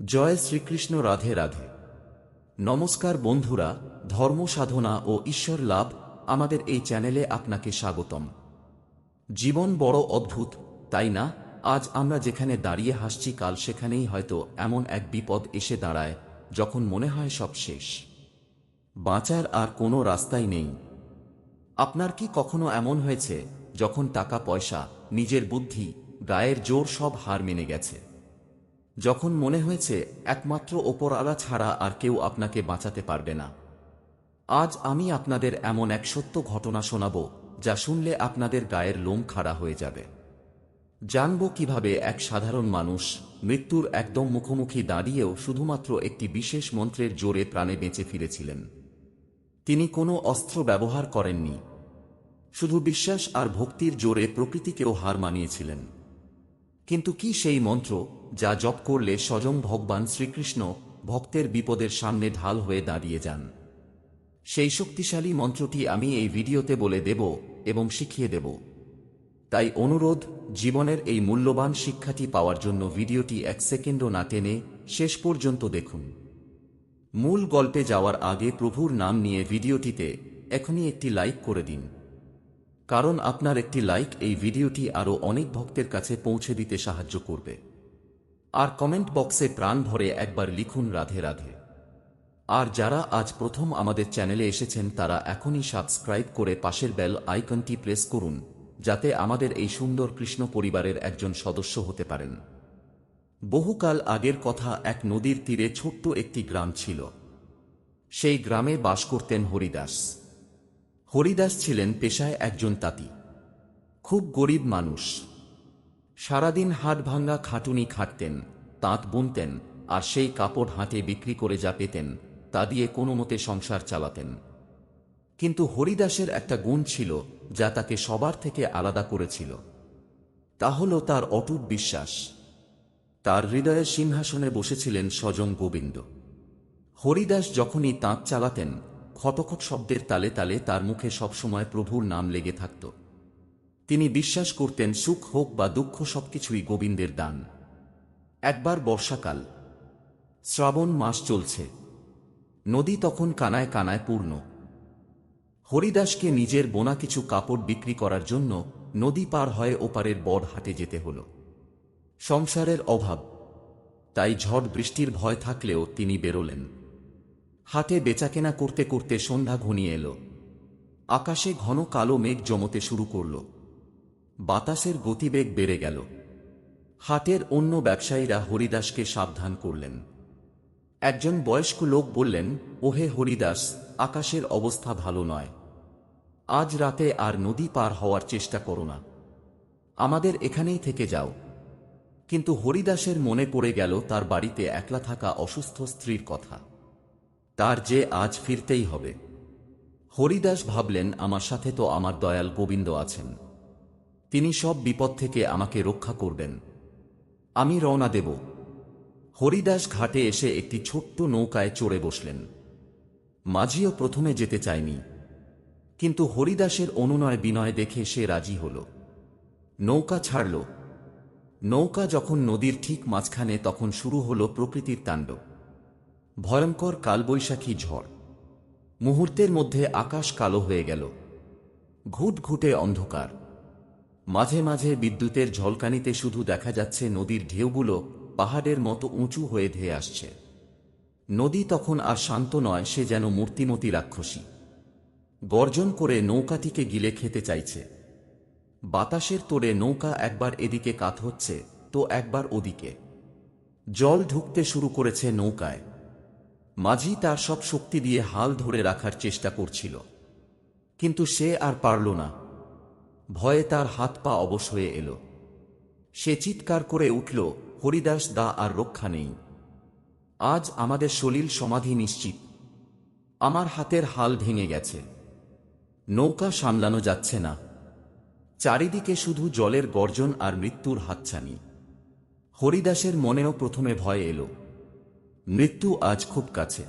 জয় শ্রীকৃষ্ণ, রাধে রাধে। নমস্কার বন্ধুরা, ধর্ম সাধনা ও ঈশ্বর লাভ আমাদের এই চ্যানেলে আপনাকে স্বাগতম। জীবন বড় অদ্ভুত, তাই না? আজ আমরা যেখানে দাঁড়িয়ে হাসছি, কাল সেখানেই হয়তো এমন এক বিপদ এসে দাঁড়ায়, যখন মনে হয় সব শেষ। বাঁচার আর কোনো রাস্তাই নেই। আপনার কি কখনো এমন হয়েছে, যখন টাকা, পয়সা, নিজের বুদ্ধি, গায়ের জোর সব হার মেনে গেছে? যখন মনে হয়েছে, একমাত্র ওপরআলা ছাড়া আর কেউ আপনাকে বাঁচাতে পারবে না। আজ আমি আপনাদের এমন এক সত্য ঘটনা শোনাব, যা শুনলে আপনাদের গায়ের লোম খাড়া হয়ে যাবে। জানব কীভাবে এক সাধারণ মানুষ মৃত্যুর একদম মুখোমুখি দাঁড়িয়েও শুধুমাত্র একটি বিশেষ মন্ত্রের জোরে প্রাণে বেঁচে ফিরেছিলেন। তিনি কোনো অস্ত্র ব্যবহার করেননি, শুধু বিশ্বাস আর ভক্তির জোরে প্রকৃতিকেও হার মানিয়েছিলেন। কিন্তু কি সেই মন্ত্র? যা জপ করলে স্বয়ং ভগবান শ্রীকৃষ্ণ ভক্তের বিপদের সামনে ঢাল হয়ে দাঁড়িয়ে যান। সেই শক্তিশালী মন্ত্রটি আমি এই ভিডিওতে বলে দেব এবং শিখিয়ে দেব। তাই অনুরোধ, জীবনের এই মূল্যবান শিক্ষাটি পাওয়ার জন্য ভিডিওটি এক সেকেন্ডও না টেনে শেষ পর্যন্ত দেখুন। মূল গল্পে যাওয়ার আগে প্রভুর নাম নিয়ে ভিডিওটিতে এখনই একটি লাইক করে দিন। কারণ আপনার একটি লাইক এই ভিডিওটি আরও অনেক ভক্তের কাছে পৌঁছে দিতে সাহায্য করবে। আর কমেন্ট বক্সে প্রাণ ভরে একবার লিখুন রাধে রাধে। আর যারা আজ প্রথম আমাদের চ্যানেলে এসেছেন, তারা এখনই সাবস্ক্রাইব করে পাশের বেল আইকনটি প্রেস করুন, যাতে আমাদের এই সুন্দর কৃষ্ণ পরিবারের একজন সদস্য হতে পারেন। বহুকাল আগের কথা এক নদীর তীরে ছোট্ট একটি গ্রাম ছিল। সেই গ্রামে বাস করতেন হরিদাস। হরিদাস ছিলেন পেশায় একজন তাঁতি। খুব গরিব মানুষ। সারাদিন হাট ভাঙ্গা খাটুনি খাটতেন, তাঁত বুনতেন, আর সেই কাপড় হাটে বিক্রি করে যা পেতেন, তা দিয়ে কোনো মতে সংসার চালাতেন। কিন্তু হরিদাসের একটা গুণ ছিল, যা তাকে সবার থেকে আলাদা করেছিল। তা হল তার অটুট বিশ্বাস। তার হৃদয়ের সিংহাসনে বসেছিলেন স্বজং গোবিন্দ। হরিদাস যখনই তাঁত চালাতেন, খটখট শব্দের তালে তালে তার মুখে সবসময় প্রভুর নাম লেগে থাকত। তিনি বিশ্বাস করতেন সুখ হোক বা দুঃখ সবকিছুই গোবিন্দের দান। একবার বর্ষাকাল। শ্রাবণ মাস চলছে। নদী তখন কানায় কানায় পূর্ণ। হরিদাসকে নিজের বোনা কিছু কাপড় বিক্রি করার জন্য নদী পার হয়ে ওপারের বড় হাটে যেতে হল। সংসারের অভাব। তাই ঝড় বৃষ্টির ভয় থাকলেও তিনি বেরোলেন। হাটে বেচাকেনা করতে করতে সন্ধ্যা ঘনিয়ে এলো। আকাশে ঘন কালো মেঘ জমতে শুরু করল। বাতাসের গতিবেগ বেড়ে গেল। হাটের অন্য ব্যবসায়ীরা হরিদাসকে সাবধান করলেন। একজন বয়স্ক লোক বললেন, ওহে হরিদাস, আকাশের অবস্থা ভালো নয়। আজ রাতে আর নদী পার হওয়ার চেষ্টা করো না। আমাদের এখানেই থেকে যাও। কিন্তু হরিদাসের মনে পড়ে গেল তার বাড়িতে একলা থাকা অসুস্থ স্ত্রীর কথা। তার যে আজ ফিরতেই হবে। হরিদাস ভাবলেন, আমার সাথে তো আমার দয়াল গোবিন্দ আছেন। তিনি সব বিপদ থেকে আমাকে রক্ষা করবেন। আমি রওনা দেব। হরিদাস ঘাটে এসে একটি ছোট্ট নৌকায় চড়ে বসলেন। মাঝিও প্রথমে যেতে চায়নি। কিন্তু হরিদাসের অনুনয় বিনয় দেখে সে রাজি হল। নৌকা ছাড়ল। নৌকা যখন নদীর ঠিক মাঝখানে তখন শুরু হল প্রকৃতির তাণ্ডব। ভয়ঙ্কর কালবৈশাখী ঝড়। মুহূর্তের মধ্যে আকাশ কালো হয়ে গেল। ঘুট ঘুটে অন্ধকার। মাঝে মাঝে বিদ্যুতের ঝলকানিতে শুধু দেখা যাচ্ছে নদীর ঢেউগুলো পাহাড়ের মতো উঁচু হয়ে ধেয়ে আসছে। নদী তখন আর শান্ত নয়, সে যেন মূর্তিমতী রাক্ষসী। গর্জন করে নৌকাটিকে গিলে খেতে চাইছে। বাতাসের তোড়ে নৌকা একবার এদিকে কাত হচ্ছে, তো একবার ওদিকে। জল ঢুকতে শুরু করেছে নৌকায়। মাঝি তার সব শক্তি দিয়ে হাল ধরে রাখার চেষ্টা করছিল। কিন্তু সে আর পারল না। ভয়ে তার হাত পা অবশ হয়ে এল। সে চিৎকার করে উঠল, হরিদাস দা আর রক্ষা নেই। আজ আমাদের সলিল সমাধি নিশ্চিত। আমার হাতের হাল ভেঙে গেছে। নৌকা সামলানো যাচ্ছে না। চারিদিকে শুধু জলের গর্জন আর মৃত্যুর হাতছানি। হরিদাসের মনেও প্রথমে ভয় এলো। মৃত্যু আজ খুব কাছে।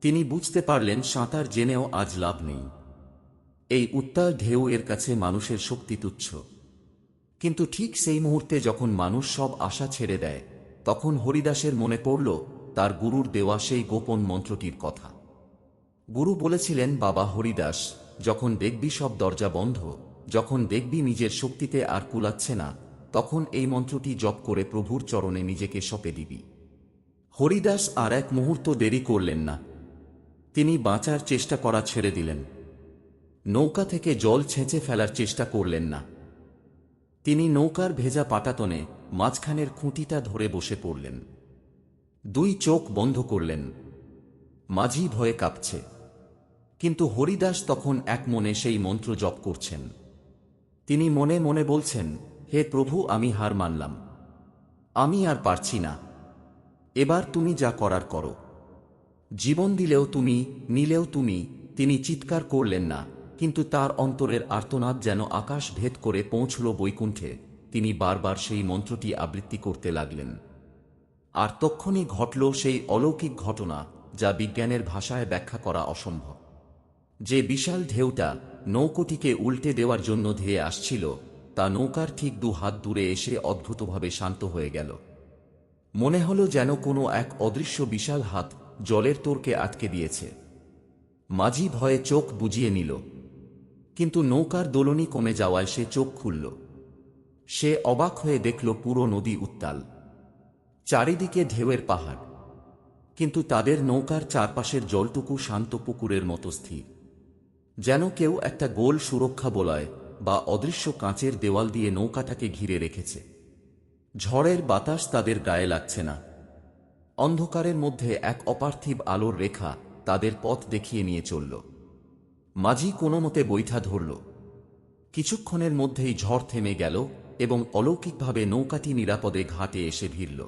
তিনি বুঝতে পারলেন, সাঁতার জেনেও আজ লাভ নেই। এই উত্তাল ঢেউ এর কাছে মানুষের শক্তি তুচ্ছ। কিন্তু ঠিক সেই মুহূর্তে যখন মানুষ সব আশা ছেড়ে দেয়, তখন হরিদাসের মনে পড়ল তার গুরুর দেওয়া সেই গোপন মন্ত্রটির কথা। গুরু বলেছিলেন, বাবা হরিদাস, যখন দেখবি সব দরজা বন্ধ, যখন দেখবি নিজের শক্তিতে আর কুলাচ্ছে না, তখন এই মন্ত্রটি জপ করে প্রভুর চরণে নিজেকে সঁপে দিবি। হরিদাস আর এক মুহূর্ত দেরি করলেন না। তিনি বাঁচার চেষ্টা করা ছেড়ে দিলেন। নৌকা থেকে জল ছেঁচে ফেলার চেষ্টা করলেন না। তিনি নৌকার ভেজা পাটাতনে মাঝখানের খুঁটিটা ধরে বসে পড়লেন। দুই চোখ বন্ধ করলেন। মাঝি ভয়ে কাঁপছে। কিন্তু হরিদাস তখন এক মনে সেই মন্ত্র জপ করছেন। তিনি মনে মনে বলছেন, হে প্রভু, আমি হার মানলাম। আমি আর পারছি না। এবার তুমি যা করার করো। জীবন দিলেও তুমি, নিলেও তুমি, তিনি চিৎকার করলেন না। কিন্তু তার অন্তরের আর্তনাদ যেন আকাশ ভেদ করে পৌঁছল বৈকুণ্ঠে। তিনি বারবার সেই মন্ত্রটি আবৃত্তি করতে লাগলেন। আর তক্ষণই ঘটল সেই অলৌকিক ঘটনা যা বিজ্ঞানের ভাষায় ব্যাখ্যা করা অসম্ভব। যে বিশাল ঢেউটা নৌকোটিকে উল্টে দেওয়ার জন্য ধেয়ে আসছিল, তা নৌকার ঠিক দু হাত দূরে এসে অদ্ভুতভাবে শান্ত হয়ে গেল। মনে হলো যেন কোনো এক অদৃশ্য বিশাল হাত জলের তোরকে আটকে দিয়েছে। মাঝি ভয়ে চোখ বুজিয়ে নিল কিন্তু নৌকার দোলনি কমে যাওয়ায় সে চোখ খুলল। সে অবাক হয়ে দেখল পুরো নদী উত্তাল। চারিদিকে ঢেউয়ের পাহাড়। কিন্তু তাদের নৌকার চারপাশের জলটুকু শান্ত পুকুরের মতো স্থির। যেন কেউ একটা গোল সুরক্ষা বলয় বা অদৃশ্য কাঁচের দেওয়াল দিয়ে নৌকাটাকে ঘিরে রেখেছে। ঝড়ের বাতাস তাদের গায়ে লাগছে না। অন্ধকারের মধ্যে এক অপার্থিব আলোর রেখা তাদের পথ দেখিয়ে নিয়ে চলল। মাঝি কোনো মতে বৈঠা ধরল। কিছুক্ষণের মধ্যেই ঝড় থেমে গেল এবং অলৌকিকভাবে নৌকাটি নিরাপদে ঘাটে এসে ভিড়ল।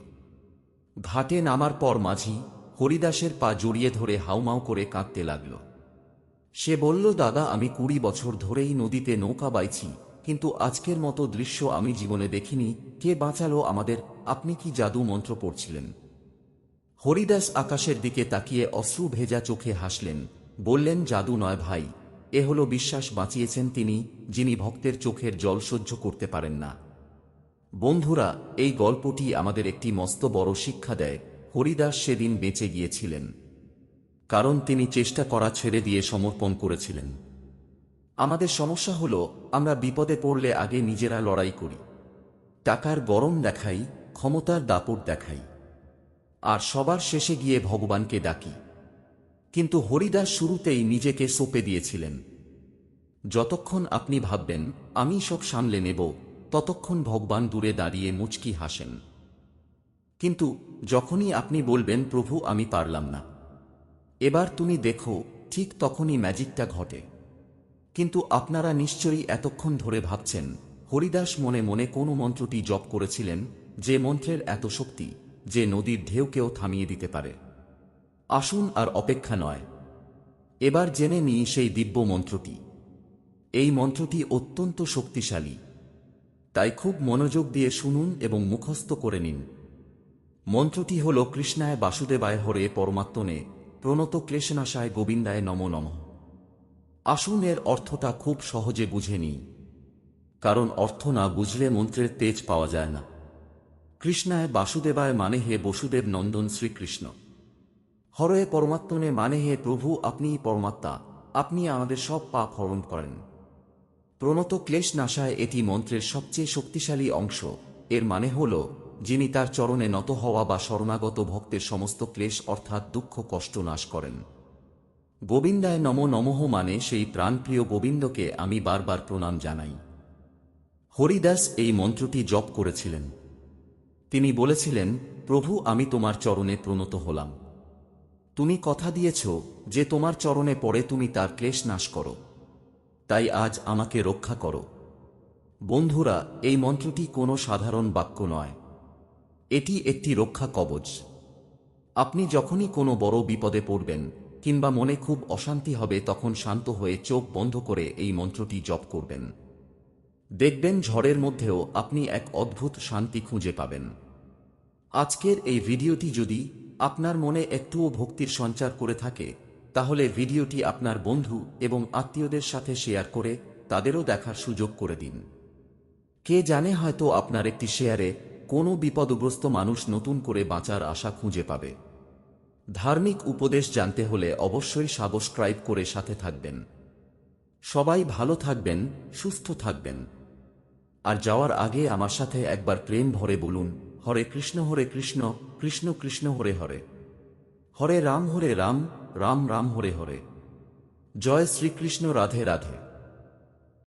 ঘাটে নামার পর মাঝি হরিদাসের পা জড়িয়ে ধরে হাউমাউ করে কাঁদতে লাগল। সে বলল, দাদা, আমি কুড়ি বছর ধরেই নদীতে নৌকা বাইছি, কিন্তু আজকের মতো দৃশ্য আমি জীবনে দেখিনি। কে বাঁচালো আমাদের? আপনি কি জাদু মন্ত্র পড়ছিলেন? হরিদাস আকাশের দিকে তাকিয়ে অশ্রু ভেজা চোখে হাসলেন। বললেন, জাদু নয় ভাই। এ হলো বিশ্বাস বাঁচিয়েছেন তিনি, যিনি ভক্তের চোখের জল সহ্য করতে পারেন না। বন্ধুরা, এই গল্পটি আমাদের একটি মস্ত বড় শিক্ষা দেয়। হরিদাস সেদিন বেঁচে গিয়েছিলেন। কারণ তিনি চেষ্টা করা ছেড়ে দিয়ে সমর্পণ করেছিলেন। আমাদের সমস্যা হলো, আমরা বিপদে পড়লে আগে নিজেরা লড়াই করি। টাকার গরম দেখাই, ক্ষমতার দাপট দেখাই। আর সবার শেষে গিয়ে ভগবানকে ডাকি। কিন্তু হরিদাস শুরুতেই নিজেকে সোপে দিয়েছিলেন। যতক্ষণ আপনি ভাববেন, আমি সব সামলে নেব, ততক্ষণ ভগবান দূরে দাঁড়িয়ে মুচকি হাসেন। কিন্তু যখনই আপনি বলবেন, প্রভু, আমি পারলাম না। এবার তুমি দেখো, ঠিক তখনই ম্যাজিকটা ঘটে। কিন্তু আপনারা নিশ্চয়ই এতক্ষণ ধরে ভাবছেন, হরিদাস মনে মনে কোন মন্ত্রটি জপ করেছিলেন, যে মন্ত্রের এত শক্তি, যে নদীর ঢেউকেও থামিয়ে দিতে পারে। আসুন আর অপেক্ষা নয়। এবার জেনে নিই সেই দিব্য মন্ত্রটি। এই মন্ত্রটি অত্যন্ত শক্তিশালী। তাই খুব মনোযোগ দিয়ে শুনুন এবং মুখস্থ করে নিন। মন্ত্রটি হল কৃষ্ণায় বাসুদেবায় হরে পরমাত্মনে প্রণত ক্লেশনাশায় গোবিন্দায় নম নম। আসুন এর অর্থটা খুব সহজে বুঝে নিই। কারণ অর্থ না বুঝলে মন্ত্রের তেজ পাওয়া যায় না। কৃষ্ণায় বাসুদেবায় মানে হে বসুদেব নন্দন শ্রীকৃষ্ণ। হরে পরমাত্মনে মানে হে প্রভু, আপনিই পরমাত্মা আপনি আমাদের সব পাপ হরণ করেন। প্রণত ক্লেশ নাশায় এটি মন্ত্রের সবচেয়ে শক্তিশালী অংশ। এর মানে হল, যিনি তার চরণে নত হওয়া বা শরণাগত ভক্তের সমস্ত ক্লেশ অর্থাৎ দুঃখ, কষ্ট নাশ করেন। গোবিন্দায় নম নমঃ মানে সেই প্রাণপ্রিয় গোবিন্দকে আমি বারবার প্রণাম জানাই। হরিদাস এই মন্ত্রটি জপ করেছিলেন। তিনি বলেছিলেন, প্রভু, আমি তোমার চরণে প্রণত হলাম। তুমি কথা দিয়েছ যে তোমার চরণে পড়ে তুমি তার ক্লেশ নাশ করো। তাই আজ আমাকে রক্ষা করো। বন্ধুরা, এই মন্ত্রটি কোনো সাধারণ বাক্য নয়। এটি একটি রক্ষা কবচ। আপনি যখনই কোনো বড় বিপদে পড়বেন কিংবা মনে খুব অশান্তি হবে তখন শান্ত হয়ে চোখ বন্ধ করে এই মন্ত্রটি জপ করবেন। দেখবেন ঝড়ের মধ্যেও আপনি এক অদ্ভুত শান্তি খুঁজে পাবেন। আজকের এই ভিডিওটি যদি আপনার মনে একটুও ভক্তির সঞ্চার করে থাকে, তাহলে ভিডিওটি আপনার বন্ধু এবং আত্মীয়দের সাথে শেয়ার করে তাদেরও দেখার সুযোগ করে দিন। কে জানে হয়তো আপনার একটি শেয়ারে কোনো বিপদগ্রস্ত মানুষ নতুন করে বাঁচার আশা খুঁজে পাবে। ধার্মিক উপদেশ জানতে হলে অবশ্যই সাবস্ক্রাইব করে সাথে থাকবেন। সবাই ভালো থাকবেন, সুস্থ থাকবেন। আর যাওয়ার আগে আমার সাথে একবার প্রেম ভরে বলুন হরে কৃষ্ণ হরে কৃষ্ণ কৃষ্ণ কৃষ্ণ, হরে হরে। হরে রাম হরে রাম রাম রাম, হরে হরে। জয় শ্রীকৃষ্ণ, রাধে রাধে।